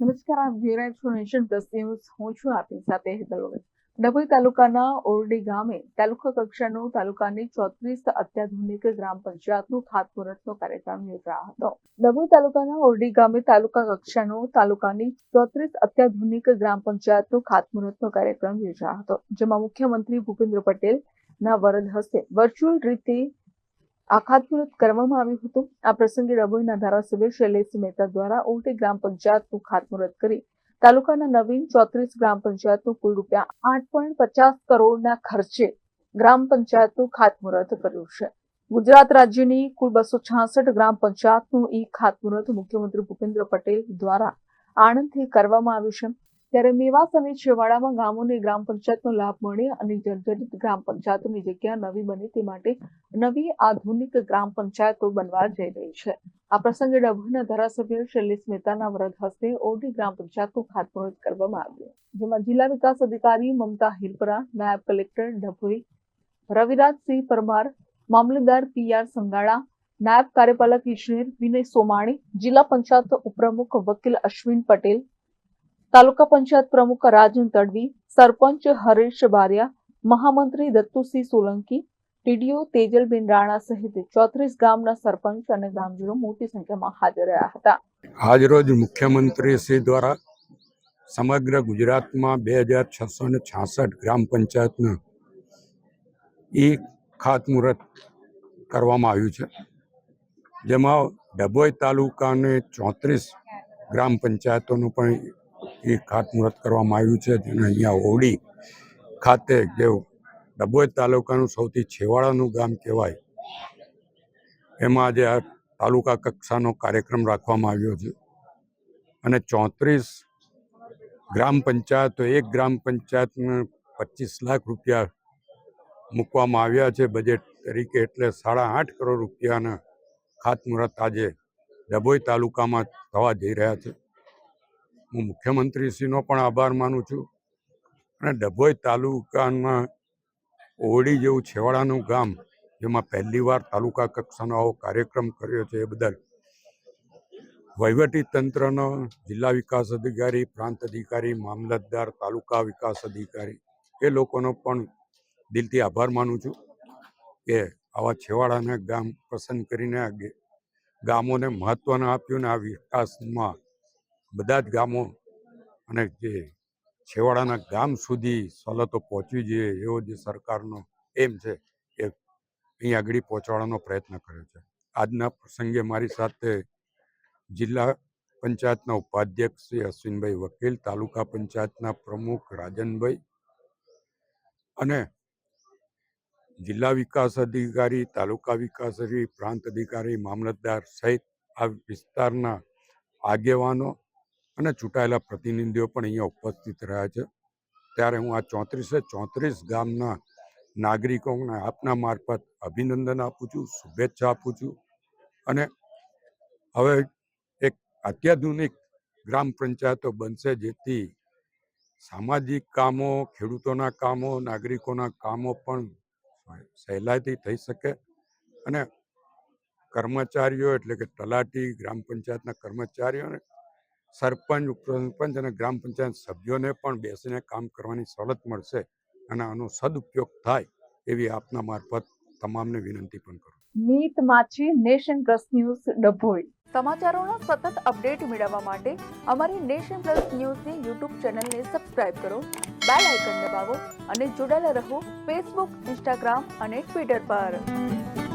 નમસ્કાર, આપ જોઈ રહ્યા છો નેશન પ્લસ ન્યૂઝ. હું છું આપની સાથે હેતલ ડભોઈ તાલુકાના ઓરડી ગામે તાલુકા કક્ષાનું તાલુકાની ચોત્રીસ અત્યાધુનિક ગ્રામ પંચાયતનું ખાતમુહૂર્તનો કાર્યક્રમ યોજાયો હતો. ડભોઈ તાલુકાના ઓરડી ગામે તાલુકા કક્ષાનું તાલુકાની ચોત્રીસ અત્યાધુનિક ગ્રામ પંચાયતનું ખાતમુહૂર્તનો કાર્યક્રમ યોજાયો હતો, જેમાં મુખ્યમંત્રી ભૂપેન્દ્ર પટેલ ના વરદ હસ્તે વર્ચ્યુઅલ રીતે આ ખાતમુહૂર્ત કરવામાં આવ્યું હતું. આ પ્રસંગે ડભોઈના ધારાસભ્ય શૈલેષ મહેતા દ્વારા ઓરડી ગ્રામ પંચાયતનું ખાતમુહૂર્ત કરી તાલુકાના નવીન ચોત્રીસ ગ્રામ પંચાયતનું કુલ રૂપિયા આઠ પોઈન્ટ પચાસ કરોડના ખર્ચે ગ્રામ પંચાયતનું ખાતમુહૂર્ત કર્યું છે. ગુજરાત રાજ્યની કુલ બસો છાસઠ ગ્રામ પંચાયતનું ઈ ખાતમુહૂર્ત મુખ્યમંત્રી ભૂપેન્દ્ર પટેલ દ્વારા આણંદથી કરવામાં આવ્યું છે. ત્યારે મેવાસ અને છેવાડામાં ગામોને ગ્રામ પંચાયતનો લાભ મળે અને જર્જરિત ગ્રામ પંચાયતોની જગ્યા નવી બને તે માટે નવી આધુનિક ગ્રામ પંચાયતો બનવા જઈ રહી છે. આ પ્રસંગે ડભોઈના ધારાસભ્ય શૈલેષ મહેતાના વરદ હસ્તે ઓરડી ગ્રામ પંચાયતનું ખાતમુહૂર્ત કરવામાં આવ્યું. જેમાં જિલ્લા વિકાસ અધિકારી મમતા હિરપરા નાયબ કલેક્ટર ડભોઈ રવિરાજસિંહ પરમાર, મામલતદાર પી આર સંગાળા, નાયબ કાર્યપાલક ઇજનેર વિનય સોમાણી, જિલ્લા પંચાયત ઉપપ્રમુખ વકીલ અશ્વિન પટેલ તાલુકા પંચાયત પ્રમુખ રાજન તડવી, સરપંચ હરેશ બારિયા, મહામંત્રી દત્તુસિંહ સોલંકી, ટીડીઓ તેજલબેન રાણા સહિત ચોત્રીસ ગામના સરપંચ અને ગામજનો મોટી સંખ્યામાં હાજર રહ્યા હતા. આજરોજ મુખ્યમંત્રી શ્રી દ્વારા સમગ્ર ગુજરાતમાં બે હજાર છસો ને છાસઠ ગ્રામ પંચાયતના એક ખાતમુહૂર્ત કરવામાં આવ્યું છે. જેમાં ડભોઈ તાલુકાને ચોત્રીસ ગ્રામ પંચાયતોનું પણ એ ખાતમુહૂર્ત કરવામાં આવ્યું છે. જેને અહીંયા હોડી ખાતે જે ડભોઈ તાલુકાનું સૌથી છેવાડાનું ગામ કહેવાય. એમાં આજે આ તાલુકા કક્ષાનો કાર્યક્રમ રાખવામાં આવ્યો છે. અને ચોત્રીસ ગ્રામ પંચાયતો, એક ગ્રામ પંચાયતને પચીસ લાખ રૂપિયા મૂકવામાં આવ્યા છે બજેટ તરીકે. એટલે સાડા આઠ કરોડ રૂપિયાના ખાતમુહૂર્ત આજે ડભોઈ તાલુકામાં થવા જઈ રહ્યા છે. હું મુખ્યમંત્રીશ્રીનો પણ આભાર માનું છું. અને ડભોઈ તાલુકામાં ઓરડી જેવું છેવાડાનું ગામ, જેમાં પહેલીવાર તાલુકા કક્ષાનો આવો કાર્યક્રમ કર્યો છે એ બદલ વહીવટી તંત્રનો જિલ્લા વિકાસ અધિકારી, પ્રાંત અધિકારી, મામલતદાર, તાલુકા વિકાસ અધિકારી એ લોકોનો પણ દિલથી આભાર માનું છું કે આવા છેવાડાના ગામ પસંદ કરીને ગામોને મહત્ત્વના આપ્યું ને આ વિકાસમાં બધા જ ગામો અને જે છેવાડાના ગામ સુધી સવલતો પહોંચવી જોઈએ, એવો જે સરકારનો એમ છે, એ અહીં આગળ પહોંચાડવાનો પ્રયત્ન કર્યો છે. આજના પ્રસંગે મારી સાથે જિલ્લા પંચાયતના ઉપાધ્યક્ષ શ્રી અશ્વિનભાઈ વકીલ, તાલુકા પંચાયતના પ્રમુખ રાજનભાઈ અને જિલ્લા વિકાસ અધિકારી, તાલુકા વિકાસ અધિકારી, પ્રાંત અધિકારી, મામલતદાર સહિત આ વિસ્તારના આગેવાનો અને ચૂંટાયેલા પ્રતિનિધિઓ પણ અહીંયા ઉપસ્થિત રહ્યા છે. ત્યારે હું આ ચોત્રીસે ચોત્રીસ ગામના નાગરિકોને આપના મારફત અભિનંદન આપું છું, શુભેચ્છા આપું છું. અને હવે એક અત્યાધુનિક ગ્રામ પંચાયતો બનશે જેથી સામાજિક કામો, ખેડૂતોના કામો, નાગરિકોના કામો પણ સહેલાઈથી થઈ શકે. અને કર્મચારીઓ એટલે કે તલાટી, ગ્રામ પંચાયતના કર્મચારીઓ અને સરપંચ ઉપસરપંચ અને ગ્રામ પંચાયત સભ્યોને પણ બેસીને કામ કરવાની સવલત મળશે અને આનો સદુપયોગ થાય એવી આપના મારફત તમામને વિનંતી પણ કરું Meet Machhi nation plus news Dabhoi. સમાચારોના સતત અપડેટ મેળવવા માટે અમારી નેશન પ્લસ ન્યૂઝની યુટ્યુબ ચેનલને સબસ્ક્રાઇબ કરો બેલ આઇકન દબાવો અને જોડાયેલા રહો ફેસબુક ઇન્સ્ટાગ્રામ અને ટ્વિટર પર.